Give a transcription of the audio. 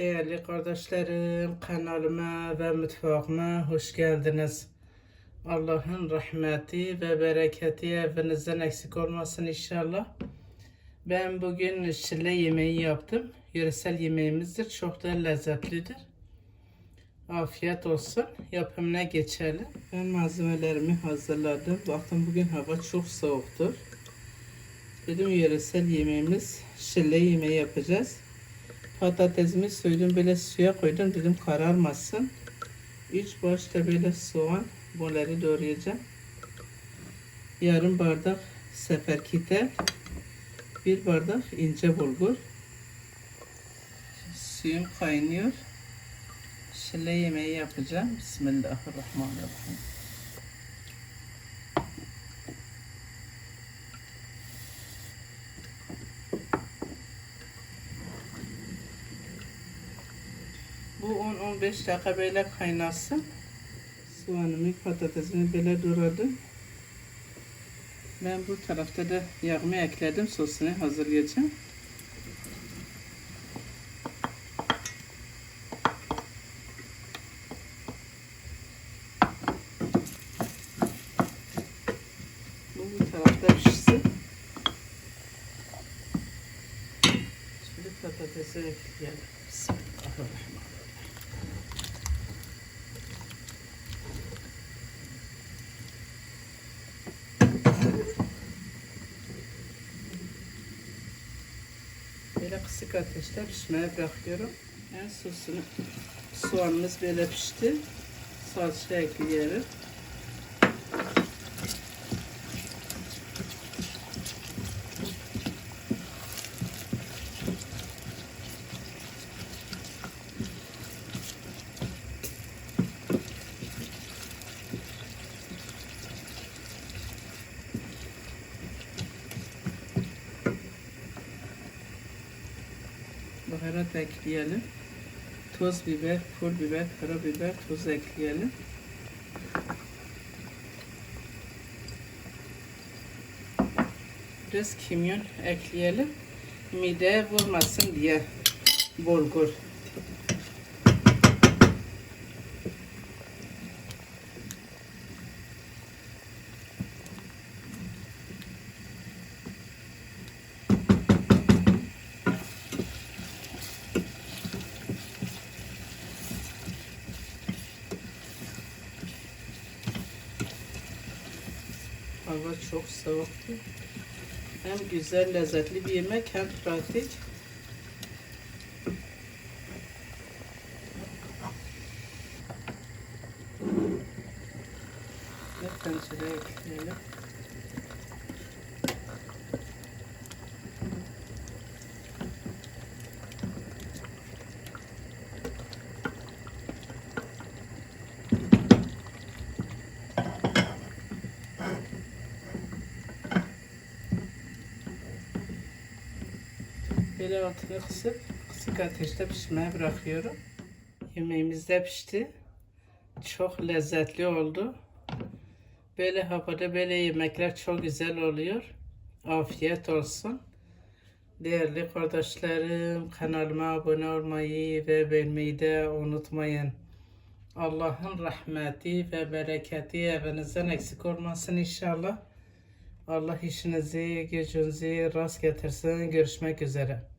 Değerli kardeşlerim, kanalıma ve mutfağıma hoş geldiniz. Allah'ın rahmeti ve bereketi evinizden eksik olmasın inşallah. Ben bugün şile yemeği yaptım. Yöresel yemeğimizdir. Çok da lezzetlidir. Afiyet olsun. Yapımına geçelim. Ben malzemelerimi hazırladım. Baktım bugün hava çok soğuktur. Dedim yöresel yemeğimiz şile yemeği yapacağız. Patatesimi soydum böyle suya koydum dedim kararmasın. Üç baş da böyle soğan bunları doğrayacağım. Yarım bardak seferkite, bir bardak ince bulgur. Suyum kaynıyor. Şile yemeği yapacağım. Bismillahirrahmanirrahim. Bu 10-15 dakika böyle kaynasın. Soğanımı, patatesimi böyle doğradım. Ben bu tarafta da yağımı ekledim. Sosunu hazırlayacağım. Bu tarafta pişsin. Şimdi patatesi ekleyelim. Bismillahirrahmanirrahim. Böyle kısık ateşte pişmeye bırakıyorum. En sosunu soğanımız böyle pişti. Salça ekleyelim. Baharat ekleyelim. Toz biber, pul biber, karabiber, tuz ekleyelim. Biraz kimyon ekleyelim. Mideye vurmasın diye bulgur. Hava çok soğuktu. Hem güzel, lezzetli bir yemek hem pratik. Ve tencereye ekleyelim. Böyle altını kısıp kısık ateşte pişmeye bırakıyorum. Yemeğimiz de pişti. Çok lezzetli oldu. Böyle havada böyle yemekler çok güzel oluyor. Afiyet olsun. Değerli kardeşlerim kanalıma abone olmayı ve beğenmeyi de unutmayın. Allah'ın rahmeti ve bereketi evinizden eksik olmasın inşallah. Allah işinizi, gücünüzü rast getirsin. Görüşmek üzere.